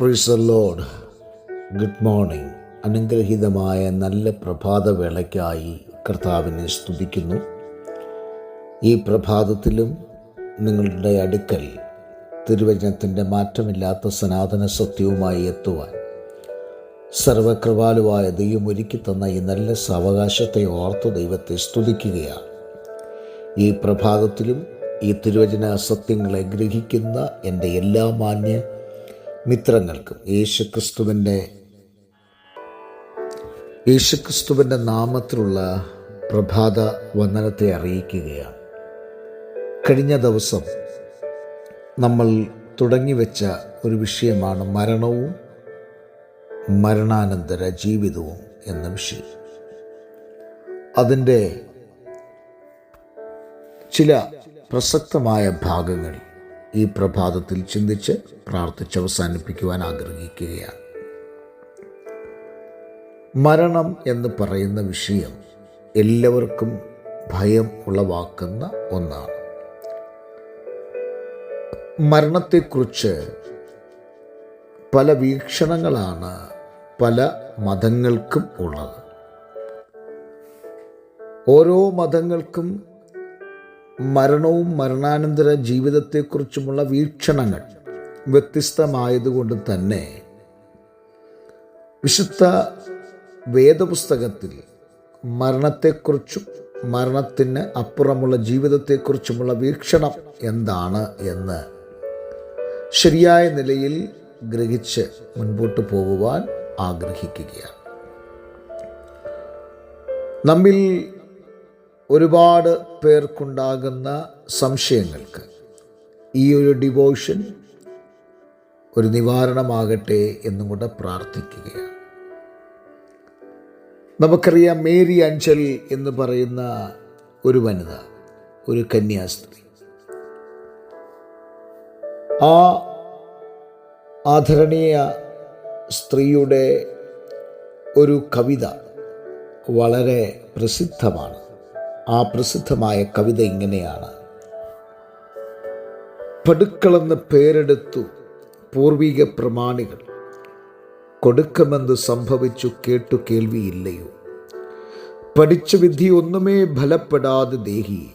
പ്രീസ് load good morning അനുഗ്രഹീതമായ നല്ല പ്രഭാതവേളയ്ക്കായി കർത്താവിനെ സ്തുതിക്കുന്നു. ഈ പ്രഭാതത്തിലും നിങ്ങളുടെ അടുക്കൽ തിരുവചനത്തിന്റെ മാറ്റമില്ലാത്ത സനാതന സത്യവുമായി എത്തുവാൻ സർവകൃപാലുവായ ദൈവം ഒരുക്കി തന്ന ഈ നല്ല സാവകാശത്തെ ഓർത്ത് ദൈവത്തെ സ്തുതിക്കുകയാണ്. ഈ പ്രഭാതത്തിലും ഈ തിരുവചന സത്യങ്ങളെ ഗ്രഹിക്കുന്ന എന്റെ എല്ലാ മാന്യ മിത്രങ്ങൾക്കും യേശുക്രിസ്തുവിന്റെ യേശുക്രിസ്തുവിന്റെ നാമത്തിലുള്ള പ്രഭാത വന്ദനത്തെ അറിയിക്കുകയാണ്. കഴിഞ്ഞ ദിവസം നമ്മൾ തുടങ്ങിവെച്ച ഒരു വിഷയമാണ് മരണവും മരണാനന്തര ജീവിതവും എന്ന വിഷയം. അതിന്റെ ചില പ്രസക്തമായ ഭാഗങ്ങൾ ഈ പ്രഭാതത്തിൽ ചിന്തിച്ച് പ്രാർത്ഥിച്ച് അവസാനിപ്പിക്കുവാൻ ആഗ്രഹിക്കുകയാണ്. മരണം എന്ന് പറയുന്ന വിഷയം എല്ലാവർക്കും ഭയം ഉളവാക്കുന്ന ഒന്നാണ്. മരണത്തെക്കുറിച്ച് പല വീക്ഷണങ്ങളാണ് പല മതങ്ങൾക്കും ഉള്ളത്. ഓരോ മതങ്ങൾക്കും മരണവും മരണാനന്തര ജീവിതത്തെക്കുറിച്ചുമുള്ള വീക്ഷണങ്ങൾ വ്യത്യസ്തമായതുകൊണ്ട് തന്നെ വിശുദ്ധ വേദപുസ്തകത്തിൽ മരണത്തെക്കുറിച്ചും മരണത്തിന് അപ്പുറമുള്ള ജീവിതത്തെക്കുറിച്ചുമുള്ള വീക്ഷണം എന്താണ് എന്ന് ശരിയായ നിലയിൽ ഗ്രഹിച്ച് മുൻപോട്ട് പോകുവാൻ ആഗ്രഹിക്കുകയാണ്. നമ്മിൽ ഒരുപാട് പേർക്കുണ്ടാകുന്ന സംശയങ്ങൾക്ക് ഈ ഒരു ഡിവോഷൻ ഒരു നിവാരണമാകട്ടെ എന്നും കൂടെ പ്രാർത്ഥിക്കുകയാണ്. നമുക്കറിയാം മേരി അഞ്ചൽ എന്ന് പറയുന്ന ഒരു വനിത ഒരു കന്യാസ്ത്രീ. ആ ആദരണീയ സ്ത്രീയുടെ ഒരു കവിത വളരെ പ്രസിദ്ധമാണ്. ആ പ്രസിദ്ധമായ കവിത ഇങ്ങനെയാണ്. പടുക്കളെന്ന് പേരെടുത്തു പൂർവിക പ്രമാണികൾ. കൊടുക്കുമെന്ന് സംഭവിച്ചു കേട്ടു കേൾവിയില്ലയോ. പഠിച്ച വിധി ഒന്നുമേ ഫലപ്പെടാതെ ദേഹി.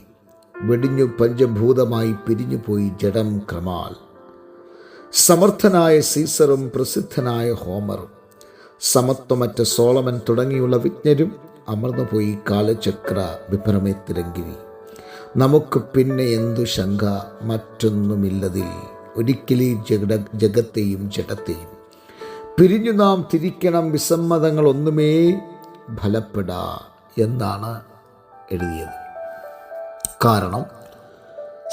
വെടിഞ്ഞു പഞ്ചഭൂതമായി പിരിഞ്ഞുപോയി ജഡം ക്രമാൽ. സമർത്ഥനായ സീസറും പ്രസിദ്ധനായ ഹോമറും. സമത്വമറ്റ സോളമൻ തുടങ്ങിയുള്ള വിജ്ഞരും അമർന്നുപോയി കാലചക്ര വിഭ്രമത്തിലെങ്കിൽ നമുക്ക് പിന്നെ എന്തു ശങ്ക? മറ്റൊന്നുമില്ലതിൽ. ഒരിക്കലീ ജഗ ജഗത്തെയും ജഡത്തെയും. പിരിഞ്ഞു നാം തിരിക്കണം വിസമ്മതങ്ങളൊന്നുമേ ഫലപ്പെടാ എന്നാണ് എഴുതിയത്. കാരണം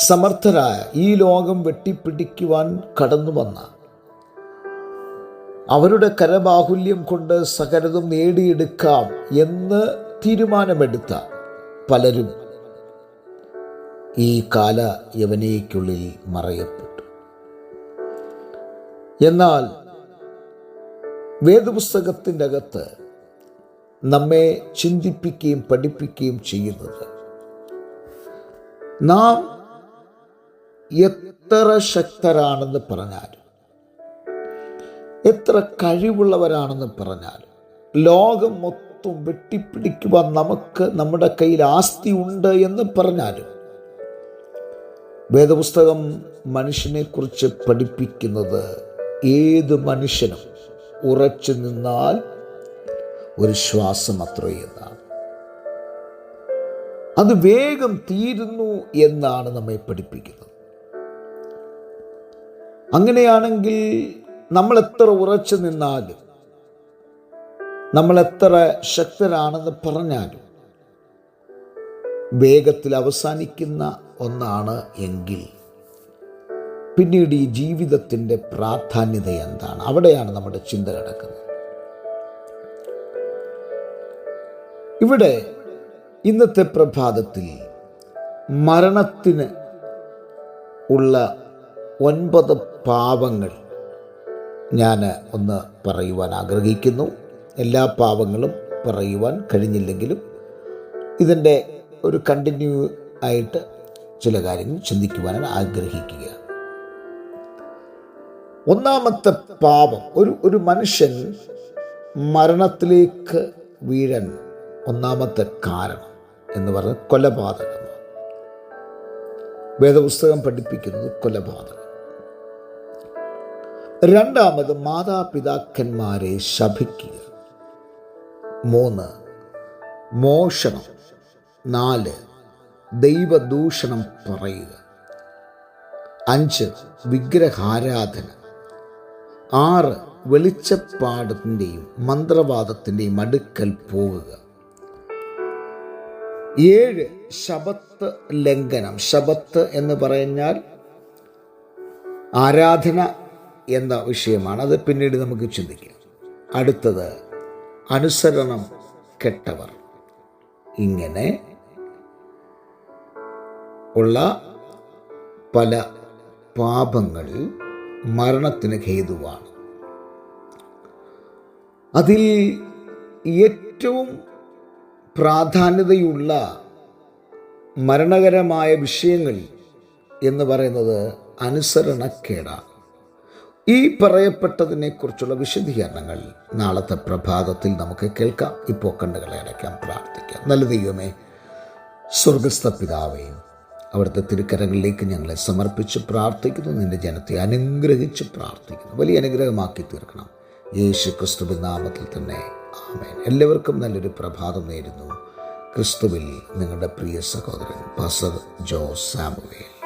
സമർത്ഥരായ ഈ ലോകം വെട്ടിപ്പിടിക്കുവാൻ കടന്നു വന്ന അവരുടെ കരബാഹുല്യം കൊണ്ട് സകലതും നേടിയെടുക്കാം എന്ന് തീരുമാനമെടുത്ത പലരും ഈ കാല യവനയ്ക്കുള്ളിൽ മറയപ്പെട്ടു. എന്നാൽ വേദപുസ്തകത്തിന്റെ അകത്ത് നമ്മെ ചിന്തിപ്പിക്കുകയും പഠിപ്പിക്കുകയും ചെയ്യുന്നത് നാം എത്ര ശക്തരാണെന്ന് പറഞ്ഞാലും എത്ര കഴിവുള്ളവരാണെന്ന് പറഞ്ഞാൽ ലോകം മൊത്തം വെട്ടിപ്പിടിക്കുവാൻ നമുക്ക് നമ്മുടെ കയ്യിൽ ആസ്തി ഉണ്ട് എന്ന് പറഞ്ഞാലും വേദപുസ്തകം മനുഷ്യനെക്കുറിച്ച് പഠിപ്പിക്കുന്നത് ഏത് മനുഷ്യനും ഉറച്ചു നിന്നാൽ ഒരു ശ്വാസം അത്രേ എന്നാണ്. അത് വേഗം തീരുന്നു എന്നാണ് നമ്മെ പഠിപ്പിക്കുന്നത്. അങ്ങനെയാണെങ്കിൽ നമ്മൾ എത്ര ഉറച്ചു നിന്നാലും നമ്മൾ എത്ര ശക്തരാണെന്ന് പറഞ്ഞാലും വേഗത്തിൽ അവസാനിക്കുന്ന ഒന്നാണ് എങ്കിൽ. പിന്നീട് ഈ ജീവിതത്തിന്റെ പ്രാധാന്യത എന്താണ്? അവിടെയാണ് നമ്മുടെ ചിന്ത കിടക്കുന്നത്. ഇവിടെ ഇന്നത്തെ പ്രഭാതത്തിൽ മരണത്തിന് ഉള്ള ഒൻപത് പാവങ്ങൾ ഞാൻ ഒന്ന് പറയുവാൻ ആഗ്രഹിക്കുന്നു. എല്ലാ പാവങ്ങളും പറയുവാൻ കഴിഞ്ഞില്ലെങ്കിലും ഇതിന്റെ ഒരു കണ്ടിന്യൂ ആയിട്ട് ചില കാര്യങ്ങൾ ചിന്തിക്കുവാൻ ആഗ്രഹിക്കുക. ഒന്നാമത്തെ പാപം ഒരു ഒരു മനുഷ്യൻ മരണത്തിലേക്ക് വീഴാൻ ഒന്നാമത്തെ കാരണം എന്ന് പറഞ്ഞാൽ കൊലപാതകമാണ് വേദപുസ്തകം പഠിപ്പിക്കുന്നത് കൊലപാതകം. രണ്ടാമത് മാതാപിതാക്കന്മാരെ ശപിക്കുക. മൂന്ന് മോഷണം. നാല് ദൈവദൂഷണം പറയുക. അഞ്ച് വിഗ്രഹാരാധന. ആറ് വെളിച്ചപ്പാടത്തിന്റെയും മന്ത്രവാദത്തിന്റെയും അടുക്കൽ പോകുക ഏഴ് ശബത്ത് ലംഘനം. ശബത്ത് എന്ന് പറഞ്ഞാൽ ആരാധന എന്ന വിഷയമാണ്. അത് പിന്നീട് നമുക്ക് ചിന്തിക്കാം. അടുത്തത് അനുസരണം കെട്ടവർ. ഇങ്ങനെ ഉള്ള പല പാപങ്ങൾ മരണത്തിന് ഹേതുവാണ്. അതിൽ ഏറ്റവും പ്രാധാന്യതയുള്ള മരണകരമായ വിഷയങ്ങൾ എന്ന് പറയുന്നത് അനുസരണക്കേടാണ്. ഈ പറയപ്പെട്ടതിനെക്കുറിച്ചുള്ള വിശദീകരണങ്ങൾ നാളത്തെ പ്രഭാതത്തിൽ നമുക്ക് കേൾക്കാം. ഇപ്പോൾ കണ്ണുകളെ അടയ്ക്കാം പ്രാർത്ഥിക്കാം. നല്ല ദൈവമേ സ്വർഗസ്ഥ പിതാവേയും അവിടുത്തെ തിരുക്കരങ്ങളിലേക്ക് ഞങ്ങളെ സമർപ്പിച്ച് പ്രാർത്ഥിക്കുന്നു. നിന്റെ ജനത്തെ അനുഗ്രഹിച്ച് പ്രാർത്ഥിക്കുന്നു. വലിയ അനുഗ്രഹമാക്കി തീർക്കണം. യേശു ക്രിസ്തുവിൻ നാമത്തിൽ തന്നെ. ആമേൻ. എല്ലാവർക്കും നല്ലൊരു പ്രഭാതം നേരുന്നു. ക്രിസ്തുവിൽ നിങ്ങളുടെ പ്രിയ സഹോദരൻ പാസർ ജോസ് സാമുവേൽ.